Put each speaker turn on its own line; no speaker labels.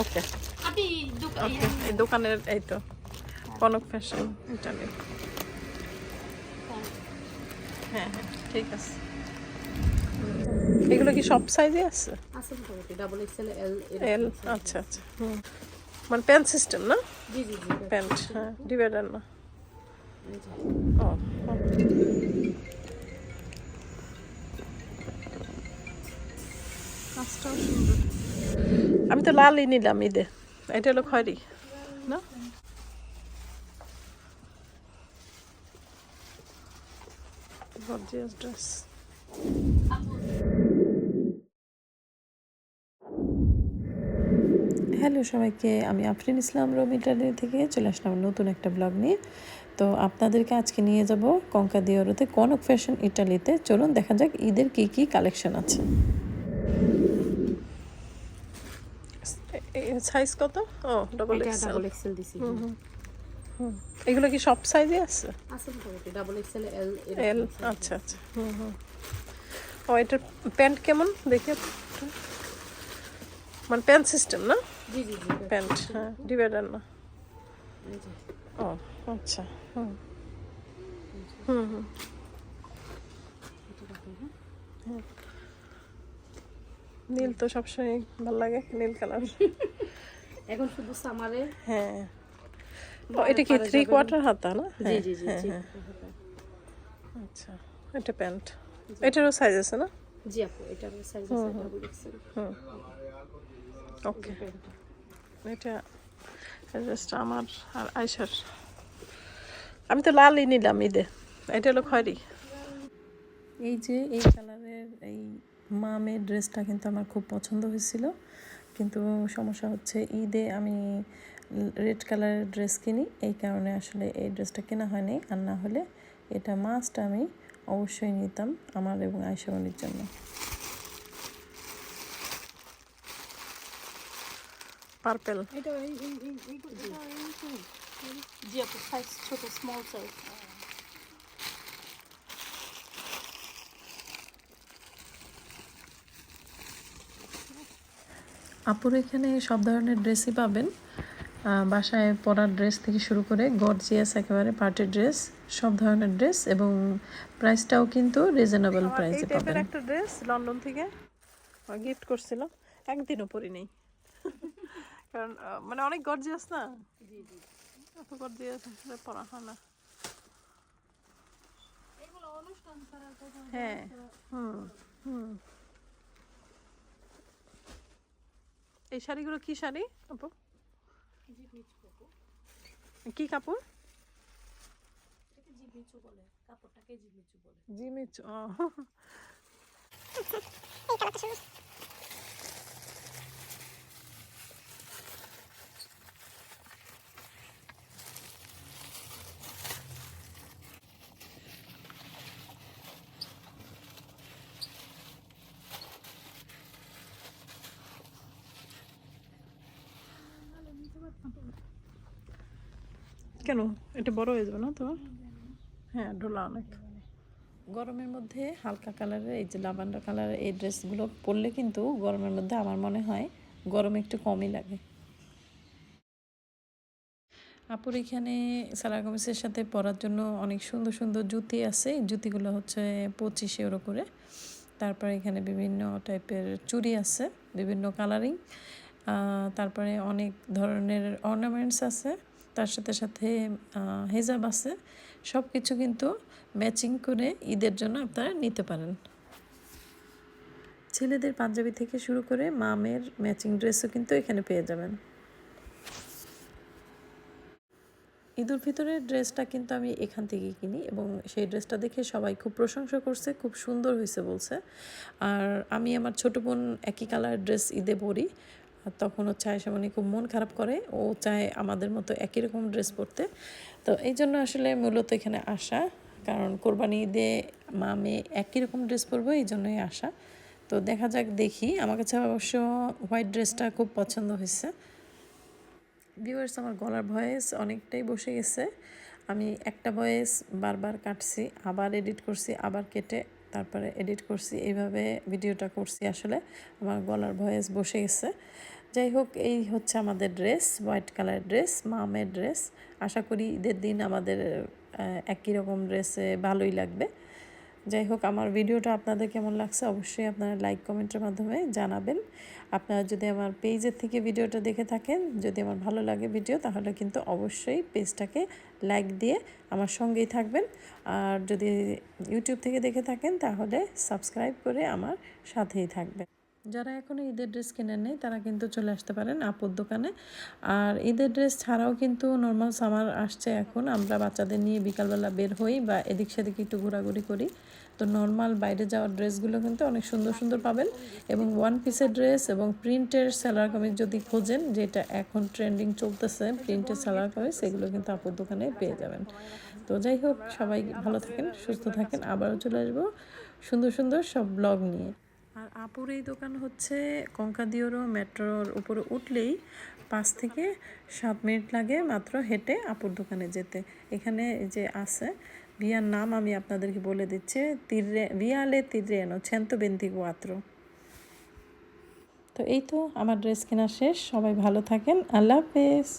ওকে ওকে এই দোকানের এই তো কনক ফ্যাশন এটা নিন। হ্যাঁ হ্যাঁ ঠিক আছে। এগুলো কি সব সাইজে আছে?
এল
এল আচ্ছা আচ্ছা। হুম। মানে প্যান্ট সিস্টেম না? প্যান্ট হ্যাঁ ডিভাইডার না। ও। কাজটাও সুন্দর। আমি তো লালই নিলাম ঈদে এটা হলো খয়রি, না? হ্যালো সবাইকে, আমি আফরিন ইসলাম রমিটারি থেকে চলে আসলাম নতুন একটা ব্লগ নিয়ে। তো আপনাদেরকে আজকে নিয়ে যাব কঙ্কাদিওরতে কনক ফ্যাশন ইটালিতে। চলুন দেখা যাক ঈদের কি কি কালেকশন আছে। সাইজ কত? ও ডবল এক্সেল
ডাবল এক্সেল দিছি
এগুলো কি সব সাইজে আছে?
আছে মোটামুটি ডাবল এক্সেল এল
এল আচ্ছা আচ্ছা হুম হুম। ও এটার প্যান্ট কেমন? দেখি মানে প্যান্ট সিস্টেম না?
জি জি
প্যান্ট হ্যাঁ ডিভাইডার না। ও আচ্ছা হুম। হুম হুম।
এটা রাখুন, হ্যাঁ?
নীল তো সবসময় ভালো লাগে নীল কালার
এখন শুধু সামারে
হ্যাঁ। এটা কি থ্রি কোয়ার্টার হাতা না?
জি
হ্যাঁ,
জি জি
হ্যাঁ, হ্যাঁ। আচ্ছা এটা প্যান্ট। এটারও সাইজ আছে না?
জি আপু এটার সাইজ আছে ডাবল এক্সেল
হুম। ওকে এটা জাস্ট আমার আর আয়সার আমি তো লালই নিলাম ঈদে। এটা হলো খয়রি। এই যে এই কালারের এই মামের ড্রেসটা কিন্তু আমার খুব পছন্দ হয়েছিল কিন্তু সমস্যা হচ্ছে ঈদে আমি রেড কালারের ড্রেস কিনি এই কারণে আসলে এই ড্রেসটা কেনা হয়নি আর না হলে এটা মাস্ট আমি অবশ্যই নিতাম আমার এবং আয়সামনির জন্য পার্পেল
এটা এই এই এই এই এটা এই জি আপু সাইজ ছোট স্মল সাইজ
আপুর এখানে সব ধরনের ড্রেসই পাবেন। বাসায় পরার ড্রেস থেকে শুরু করে গর্জিয়াস একেবারে পার্টি ড্রেস সব ধরনের ড্রেস এবং প্রাইসটাও কিন্তু রিজনেবল প্রাইসে পাবেন। একটা ড্রেস লন্ডন থেকে গিফট করছিল একদিনও পরি নেই কারণ মানে অনেক গর্জিয়াস না?
জি জি।
এত গর্জিয়াস আসলে পরা হয় না। হ্যাঁ হুম হুম। এই শাড়িগুলো কি শাড়ি আপু? কি কাপড়?
জিমিচু বলে কাপড়টাকে জিমিচু বলে।
জিমিচ ও। কেন? এটা বড় হয়ে যাবে না তো হ্যাঁ ডোলা অনেক। গরমের মধ্যে হালকা কালারের এই যে লাভান্ডার কালারের এই ড্রেসগুলো পরলে কিন্তু গরমের মধ্যে আমার মনে হয় গরম একটু কমই লাগে। আপুর এখানে সারা কমিসের সাথে পরার জন্য অনেক সুন্দর সুন্দর জুতি আছে। জুতিগুলো হচ্ছে পঁচিশ ইউরো করে। তারপরে এখানে বিভিন্ন টাইপের চুড়ি আছে, বিভিন্ন কালারিং তারপরে অনেক ধরনের অর্নামেন্টস আছে। তার সাথে সাথে হেজাব আছে। সব কিছু কিন্তু ম্যাচিং করে ঈদের জন্য আপনারা নিতে পারেন। ছেলেদের পাঞ্জাবি থেকে শুরু করে মামের ম্যাচিং ড্রেসও কিন্তু এখানে পেয়ে যাবেন। ঈদুল ফিতরের ড্রেসটা কিন্তু আমি এখান থেকেই কিনি এবং সেই ড্রেসটা দেখে সবাই খুব প্রশংসা করছে, খুব সুন্দর হয়েছে বলছে। আর আমি আমার ছোট বোন একই কালার ড্রেস ঈদে পরি। আর তখন হচ্ছে আয়সামনি খুব মন খারাপ করে। ও চায় আমাদের মতো একই রকম ড্রেস পরতে। তো এই জন্য আসলে মূলত এখানে আসা কারণ কোরবানি ঈদে মা, মেয়ে একই রকম ড্রেস পরবো, এই জন্যই আসা তো দেখা যাক, দেখি। আমার কাছে অবশ্য হোয়াইট ড্রেসটা খুব পছন্দ হয়েছে। ভিউয়ার্স, আমার গলার ভয়েস অনেকটাই বসে গেছে। আমি একটা ভয়েস বারবার কাটছি, আবার এডিট করছি, আবার কেটে তারপরে এডিট করছি, এইভাবে ভিডিওটা করছি আসলে। আমার গলার ভয়েস বসে গেছে। যাই হোক, এই হচ্ছে আমাদের ড্রেস হোয়াইট কালার ড্রেস মামের ড্রেস আশা করি ঈদের দিন আমাদের একই রকম ড্রেসে ভালোই লাগবে। যাই হোক, আমার ভিডিওটা আপনাদের কেমন লাগছে অবশ্যই আপনারা লাইক কমেন্টের মাধ্যমে জানাবেন। আপনারা যদি আমার পেজের থেকে ভিডিওটা দেখে থাকেন, যদি আমার ভালো লাগে ভিডিও, তাহলে কিন্তু অবশ্যই পেজটাকে লাইক দিয়ে আমার সঙ্গেই থাকবেন। আর যদি ইউটিউব থেকে দেখে থাকেন, তাহলে সাবস্ক্রাইব করে আমার সাথেই থাকবেন। যারা এখনও ঈদের ড্রেস কেনেন নেই, তারা কিন্তু চলে আসতে পারেন আপুর দোকানে। আর ঈদের ড্রেস ছাড়াও কিন্তু নর্মাল সামার আসছে এখন। আমরা বাচ্চাদের নিয়ে বিকালবেলা বের হই বা এদিক সেদিক একটু ঘোরাঘুরি করি। তো নর্মাল বাইরে যাওয়ার ড্রেসগুলো কিন্তু অনেক সুন্দর সুন্দর পাবেন। এবং ওয়ান পিসের ড্রেস এবং প্রিন্টের সালোয়ার কামিজ যদি খোঁজেন, যেটা এখন ট্রেন্ডিং চলতেছে প্রিন্টের সালোয়ার কামিজ সেগুলো কিন্তু আপুর দোকানে পেয়ে যাবেন। তো যাই হোক, সবাই ভালো থাকেন, সুস্থ থাকেন। আবারও চলে আসব সুন্দর সুন্দর সব ব্লগ নিয়ে। আর আপুর এই দোকান হচ্ছে কঙ্কাদিওরও মেট্রোর উপরে উঠলেই পাঁচ থেকে সাত মিনিট লাগে মাত্র হেঁটে আপুর দোকানে যেতে। এখানে যে আছে, ভিয়ার নাম আমি আপনাদেরকে বলে দিচ্ছি তিরে ভিয়ালে তিরেনো ছেন্ত বেন্তি কোয়াত্র তো এই তো আমার ড্রেস কেনা শেষ, সবাই ভালো থাকেন, আল্লাহ হাফেজ।